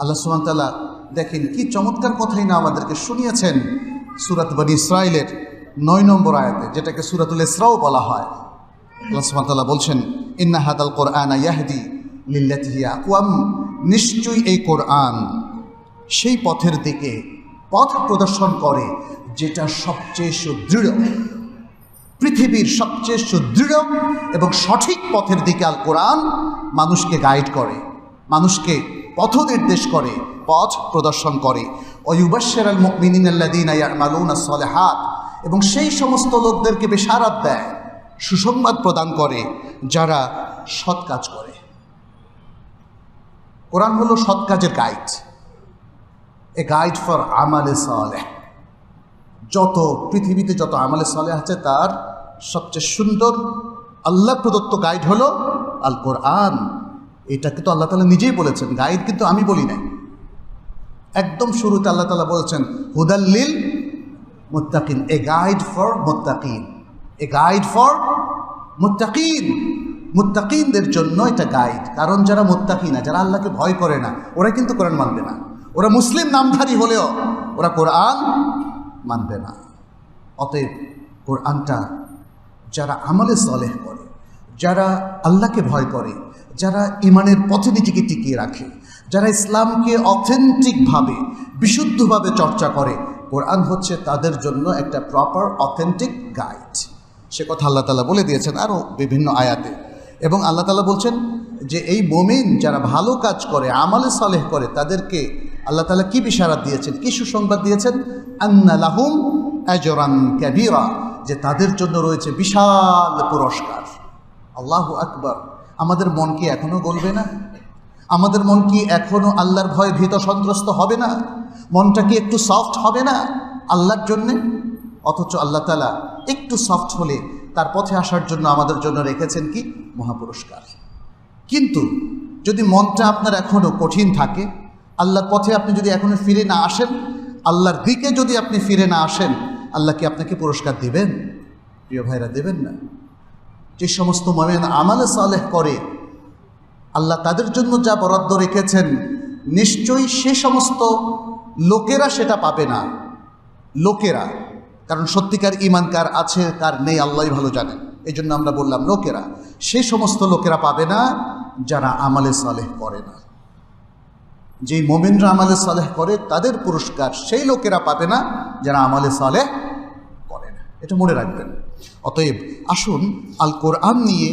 আল্লাহ সুমতাল্লাহ দেখেন কি চমৎকার কথাই না আমাদেরকে শুনিয়েছেন সুরাত বানি ইসরায়েলের নয় নম্বর আয়াতে, যেটাকে সুরাতুল ইসরাও বলা হয়। আল্লাহ সুমতাল্লাহ বলছেন, ইন্না হাদাল কোরআন ইয়াহদি লিল্লাতিহিয়া আকুয়াম নিশ্চয়ই এই কোরআন সেই পথের দিকে পথ প্রদর্শন করে যেটা সবচেয়ে সুদৃঢ়। পৃথিবীর সবচেয়ে সুদৃঢ় এবং সঠিক পথের দিকে আল কোরআন মানুষকে গাইড করে, মানুষকে পথ নির্দেশ করে, পথ প্রদর্শন করে। অয়ুবাসের আল মিনিন আল্লাদিন সলেহাত এবং সেই সমস্ত লোকদেরকে বেসারাত দেয়, সুসংবাদ প্রদান করে, যারা সৎ কাজ করে। কোরআন হলো সৎ কাজের গাইড এ গাইড ফর আমালে সালেহ। যত পৃথিবীতে যত আমালে সালে আছে, তার সবচেয়ে সুন্দর, আল্লাহ প্রদত্ত গাইড হলো আল কোরআন এটাকে তো আল্লাহ তালা নিজেই বলেছেন গাইড কিন্তু আমি বলি নাই। একদম শুরুতে আল্লাহ তালা বলেছেন হুদাল্লিল মুত্তাকিন এ গাইড ফর মোত্তাকিন এ গাইড ফর মুত্তাকিন মুত্তাকিনদের জন্য এটা গাইড কারণ যারা মুত্তাকি না, যারা আল্লাহকে ভয় করে না, ওরা কিন্তু কোরআন মানবে না। ওরা মুসলিম নামধারী হলেও ওরা কোরআন মানবে না। অতএব কোরআনটা যারা আমলে সলেহ করে যারা আল্লাহকে ভয় করে, যারা ইমানের পথে নিজেকে টিকিয়ে রাখে, যারা ইসলামকে অথেন্টিকভাবে বিশুদ্ধভাবে চর্চা করে, কোরআন হচ্ছে তাদের জন্য একটা প্রপার অথেন্টিক গাইড সে কথা আল্লাহ তালা বলে দিয়েছেন আরও বিভিন্ন আয়াতে। এবং আল্লাহ তালা বলছেন যে এই মোমিন যারা ভালো কাজ করে, আমলে সলেহ করে, তাদেরকে আল্লাহ তালা কি বিশারাত দিয়েছেন, কী সুসংবাদ দিয়েছেন? আন্না লাহুম অ্যাজরান ক্যাবিরা যে তাদের জন্য রয়েছে বিশাল পুরস্কার। আল্লাহ আকবর। আমাদের মন কি এখনও গলবে না? আমাদের মন কি এখনও আল্লাহর ভয়ে ভীত সন্ত্রস্ত হবে না? মনটা কি একটু সফট হবে না আল্লাহর জন্যে? অথচ আল্লাহ তালা একটু সফট হলে তার পথে আসার জন্য আমাদের জন্য রেখেছেন কি? মহাপুরস্কার। কিন্তু যদি মনটা আপনার এখনও কঠিন থাকে, আল্লাহর পথে আপনি যদি এখনও ফিরে না আসেন, আল্লাহর দিকে যদি আপনি ফিরে না আসেন, আল্লাহ কি আপনাকে পুরস্কার দেবেন? প্রিয় ভাইরা, দেবেন না। যে সমস্ত মমেন আমালে সালেহ করে, আল্লাহ তাদের জন্য যা বরাদ্দ রেখেছেন, নিশ্চয়ই সে সমস্ত লোকেরা সেটা পাবে না। লোকেরা, কারণ সত্যিকার ইমান কার আছে, কার নেই আল্লাহই ভালো জানেন। এই জন্য আমরা বললাম লোকেরা, সে সমস্ত লোকেরা পাবে না যারা আমালে সালেহ করে না। যেই মোমিনরা আমালে সালেহ করে, তাদের পুরস্কার সেই লোকেরা পাবে না যারা আমালে সালেহ এটা মনে রাখবেন। অতএব আসুন আল কোরআন নিয়ে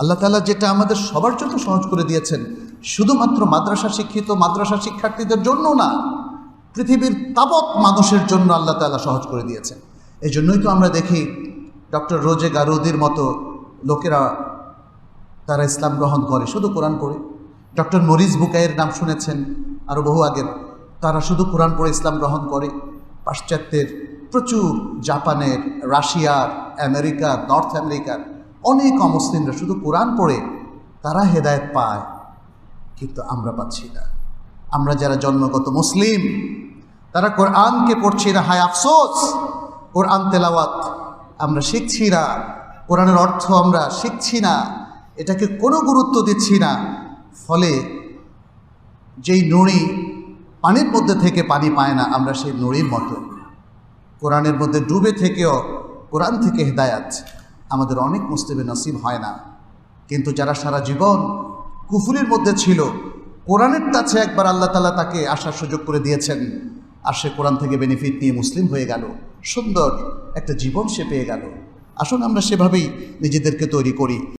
আল্লাহ তালা যেটা আমাদের সবার জন্য সহজ করে দিয়েছেন, শুধুমাত্র মাদ্রাসা শিক্ষিত মাদ্রাসা শিক্ষার্থীদের জন্য না, পৃথিবীর তাবৎ মানুষের জন্য আল্লাহ তালা সহজ করে দিয়েছেন। এই জন্যই তো আমরা দেখি ডক্টর রোজে গারুদির মতো লোকেরা তারা ইসলাম গ্রহণ করে, শুধু কোরআন পড়ে। ডক্টর মরিস বুকাইয়ের নাম শুনেছেন আরও বহু আগের, তারা শুধু কোরআন পড়ে ইসলাম গ্রহণ করে। পাশ্চাত্যের প্রচুর জাপানের, রাশিয়ার আমেরিকা নর্থ আমেরিকার অনেক অমুসলিমরা শুধু কোরআন পড়ে তারা হেদায়ত পায়। কিন্তু আমরা পাচ্ছি না। আমরা যারা জন্মগত মুসলিম, তারা কোরআনকে পড়ছি না, হায় আফসোস! কোরআন তেলাওয়াত আমরা শিখছি না। কোরআনের অর্থ আমরা শিখছি না। এটাকে কোনো গুরুত্ব দিচ্ছি না। ফলে যেই নুড়ি পানির মধ্যে থেকে পানি পায় না, আমরা সেই নুড়ির মতো। কোরআনের মধ্যে ডুবে থেকেও কোরআন থেকে হেদায়াত আমাদের অনেক মুসলিমের নসিব হয় না। কিন্তু যারা সারা জীবন কুফুরির মধ্যে ছিল, কোরআনের কাছে একবার আল্লাহ তালা তাকে আসার সুযোগ করে দিয়েছেন আর সে কোরআন থেকে বেনিফিট নিয়ে মুসলিম হয়ে গেল। সুন্দর একটা জীবন সে পেয়ে গেল। আসুন আমরা সেভাবেই নিজেদেরকে তৈরি করি।